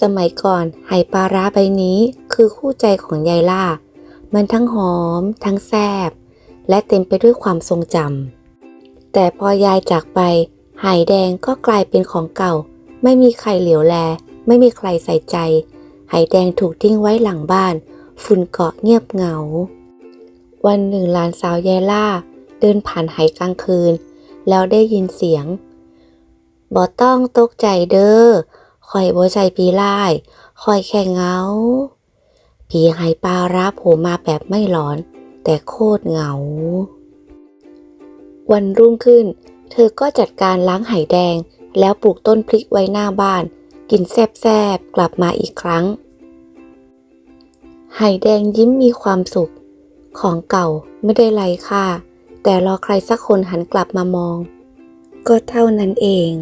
สมัยก่อนไหปลาร้าใบนี้คือคู่ใจของยายล่า มันทั้งหอม ทั้งแซ่บและเต็มไปด้วยความทรงจำ แต่พอยายจากไป ไหแดงก็กลายเป็นของเก่า ไม่มีใครเหลียวแล ไม่มีใครใส่ใจ ไหแดงถูกทิ้งไว้หลังบ้าน ฝุ่นเกาะเงียบเหงา วันหนึ่งหลานสาวยายล่า เดินผ่านไหกลางคืน แล้วได้ยินเสียงบ่ต้องตกใจเด้อ คอยบ่ใจปีไล่คอยแค่เหงา ผีไหปลาร้าโผล่มาแบบไม่หลอน แต่โคตรเหงา วันรุ่งขึ้น เธอก็จัดการล้างไหแดง แล้วปลูกต้นพริกไว้หน้าบ้าน กินแซบๆ กลับมาอีกครั้ง ไหแดงยิ้มมีความสุข ของเก่าไม่ได้ไรค่าแต่รอใครสักคนหันกลับมามอง ก็เท่านั้นเอง